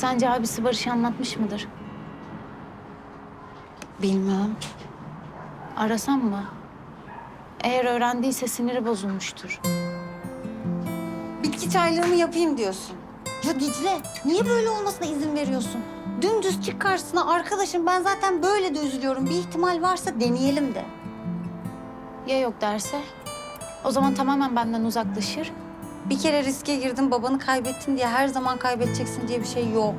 Sence abisi Barış'ı anlatmış mıdır? Bilmem. Arasam mı? Eğer öğrendiyse siniri bozulmuştur. Bitki çaylığımı yapayım diyorsun. Ya Dicle, niye böyle olmasına izin veriyorsun? Dümdüz çık karşısına arkadaşım ben zaten böyle de üzülüyorum. Bir ihtimal varsa deneyelim de. Ya yok derse? O zaman tamamen benden uzaklaşır. Bir kere riske girdin babanı kaybettin diye her zaman kaybedeceksin diye bir şey yok.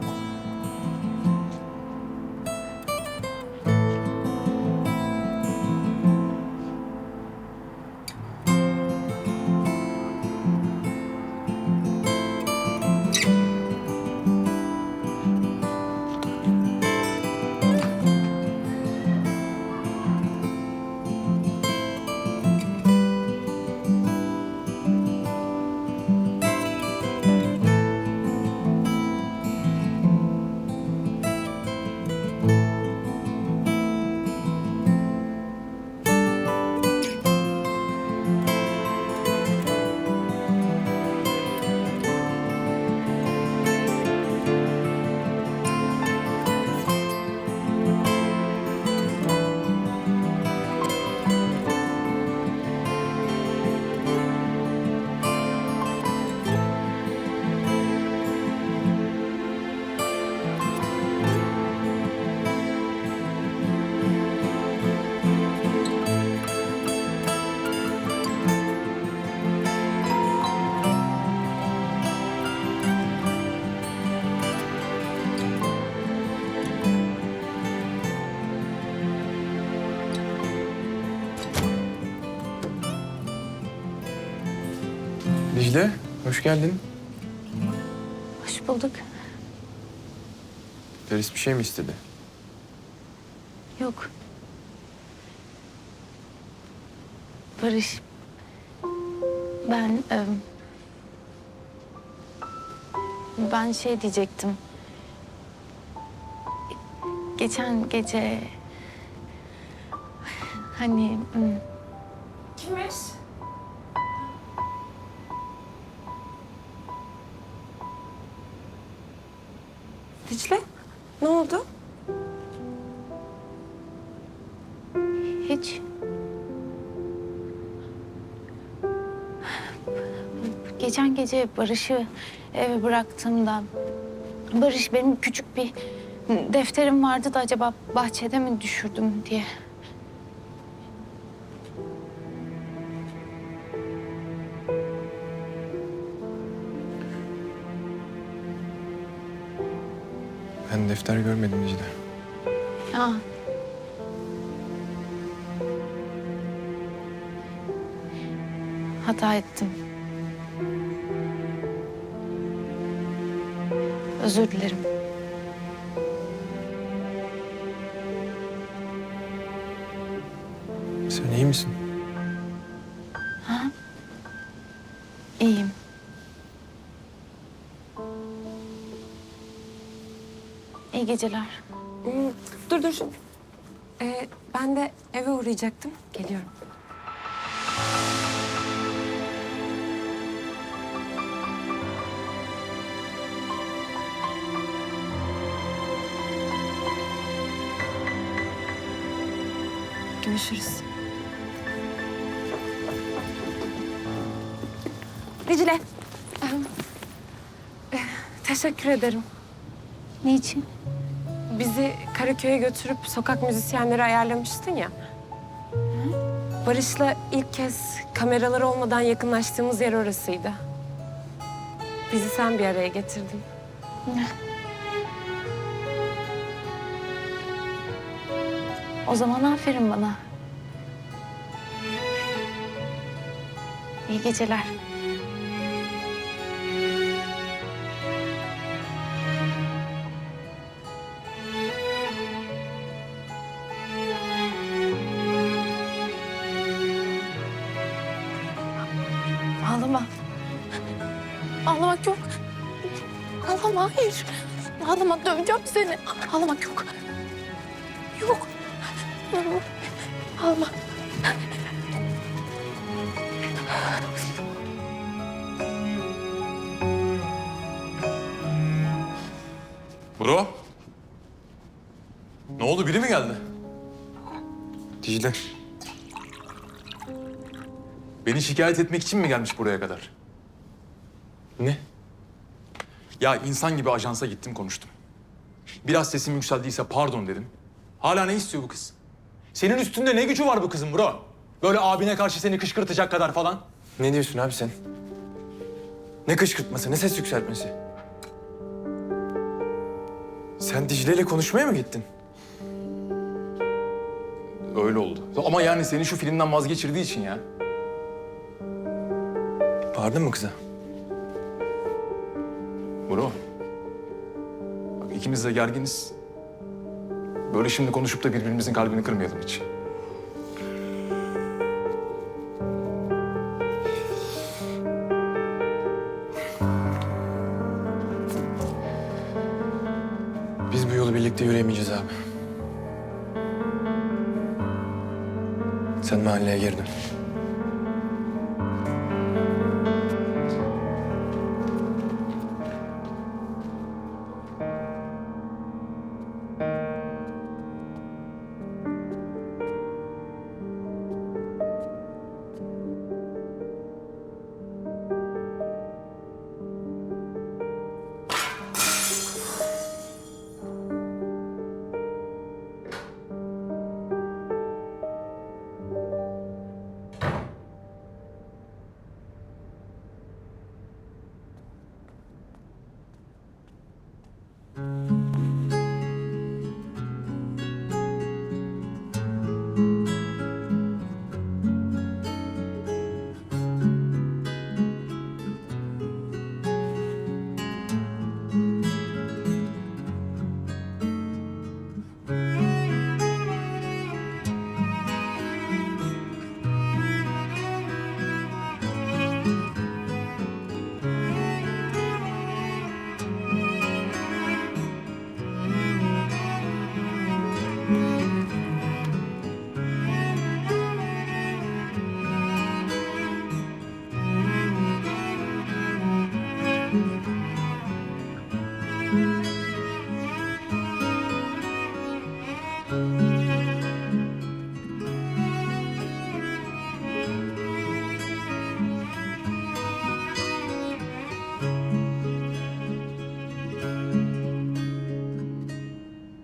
Dicle, hoş geldin. Hoş bulduk. Feris bir şey mi istedi? Yok. Barış. Ben... e, ben şey diyecektim. Geçen gece... Hani... hmm, Kimmiş? Dicle, ne oldu? Hiç. Geçen gece Barış'ı eve bıraktığımda... Barış benim küçük bir defterim vardı da acaba bahçede mi düşürdüm diye. Ben defter görmedim Dicle. Aa. Hata ettim. Özür dilerim. Sen iyi misin? İyiyim. İyi geceler. Hmm, dur dur. Ee, ben de eve uğrayacaktım. Geliyorum. Görüşürüz. Dicle. em, eh, Teşekkür ederim. Niçin? Bizi Karaköy'e götürüp sokak müzisyenleri ayarlamıştın ya. Barış'la ilk kez kameralar olmadan yakınlaştığımız yer orasıydı. Bizi sen bir araya getirdin. O zaman aferin bana. İyi geceler. Ağlamak yok. Ağlama, hayır. Ağlama, döveceğim seni. Ağlamak yok. Yok. Ağlama. Bro. Ne oldu biri mi geldi? Dicle. Beni şikayet etmek için mi gelmiş buraya kadar? Ne? Ya insan gibi ajansa gittim konuştum. Biraz sesim yükseldiyse pardon dedim. Hala ne istiyor bu kız? Senin üstünde ne gücü var bu kızın bro? Böyle abine karşı seni kışkırtacak kadar falan. Ne diyorsun abi sen? Ne kışkırtması, ne ses yükseltmesi? Sen Dicle ile konuşmaya mı gittin? Öyle oldu. Ama yani seni şu filmden vazgeçirdiği için ya. Bağırdın mı kıza? Bro. Bak ikimiz de gerginiz. Böyle şimdi konuşup da birbirimizin kalbini kırmayalım hiç. Biz bu yolu birlikte yürüyemeyeceğiz abi. Sen mahalleye geri dön.